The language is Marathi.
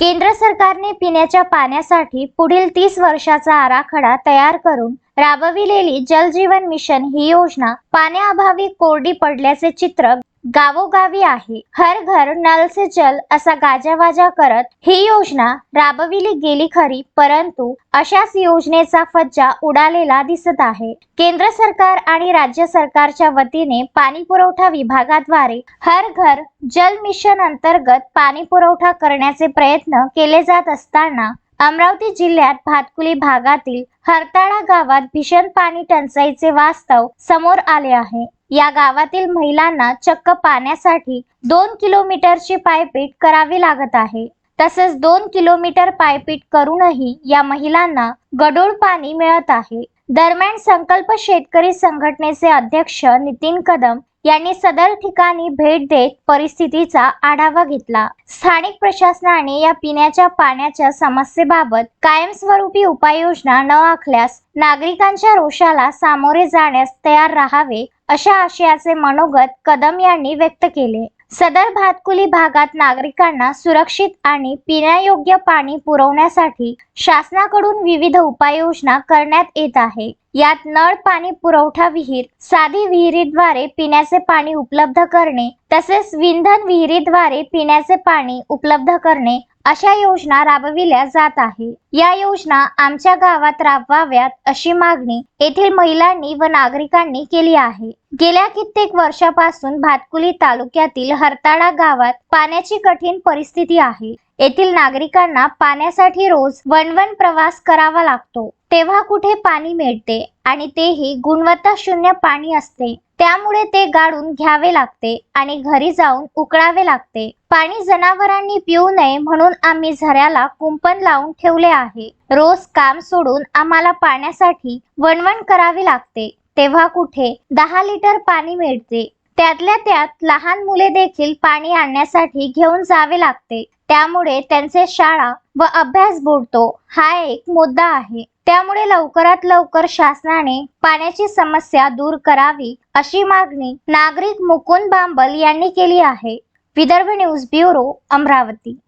केंद्र सरकारने पिण्याच्या पाण्यासाठी पुढील तीस वर्षाचा आराखडा तयार करून राबविलेली जल जीवन मिशन ही योजना पाण्याअभावी कोरडी पडल्याचे चित्र गावोगावी आहे. हर घर नल से जल असा गाजावाजा करत ही योजना राबविली गेली खरी परंतु अशाच योजनेचा फज्जा उडालेला दिसत आहे. केंद्र सरकार आणि राज्य सरकारच्या वतीने पाणी पुरवठा विभागाद्वारे हर घर जल मिशन अंतर्गत पाणी पुरवठा करण्याचे प्रयत्न केले जात असताना अमरावती जिल्ह्यात भातकुली भागातील हरताळा गावात भीषण पाणी टंचाईचे वास्तव समोर आले आहे. या गावातील महिलांना चक्क पाण्यासाठी दोन किलोमीटरची पायपीट करावी लागत आहे. तसेच दोन किलोमीटर पायपीट करूनही या महिलांना गडूळ पाणी मिळत आहे. दरम्यान संकल्प शेतकरी संघटनेचे अध्यक्ष नितीन कदम यांनी सदर ठिकाणी भेट देत परिस्थितीचा आढावा घेतला. स्थानिक प्रशासनाने या पिण्याच्या पाण्याच्या समस्येबाबत कायमस्वरूपी उपाययोजना न आखल्यास नागरिकांच्या रोषाला सामोरे जाण्यास तयार राहावे अशा आशयाचे मनोगत कदम यांनी व्यक्त केले. सदर भातकुली भागात नागरिकांना सुरक्षित आणि पिण्यायोग्य पाणी पुरवण्यासाठी शासनाकडून विविध उपाययोजना करण्यात येत आहे. यात नळ पाणी पुरवठा विहीर साधी विहिरीद्वारे पिण्याचे पाणी उपलब्ध करणे तसेच विंधन विहिरीद्वारे पिण्याचे पाणी उपलब्ध करणे अशा योजना राबविल्या जात आहे. या योजना आमच्या गावात राबवाव्यात अशी मागणी येथील महिलांनी व नागरिकांनी केली आहे. गेल्या कित्येक वर्षापासून भातकुली तालुक्यातील हरताळा गावात पाण्याची कठीण परिस्थिती आहे. येथील नागरिकांना पाण्यासाठी रोज वणवण प्रवास करावा लागतो. तेव्हा कुठे पाणी मिळते आणि तेही गुणवत्ता शून्य पाणी असते. त्यामुळे ते गाळून घ्यावे लागते आणि घरी जाऊन उकळावे लागते. पाणी जनावरांनी पिऊ नये म्हणून आम्ही झऱ्याला कुंपण लावून ठेवले आहे. रोज काम सोडून आम्हाला पाण्यासाठी वणवण करावी लागते. तेव्हा कुठे दहा लिटर पाणी मिळते. त्यातल्या त्यात लहान मुले देखील पाणी आणण्यासाठी घेऊन जावे लागते. त्यामुळे त्यांचे शाळा व अभ्यास बुडतो. हा एक मुद्दा आहे. त्यामुळे लवकरात लवकर शासनाने पाण्याची समस्या दूर करावी अशी मागणी नागरिक मुकुंद बांबल यांनी केली आहे. Vidarbha news bureau Amravati.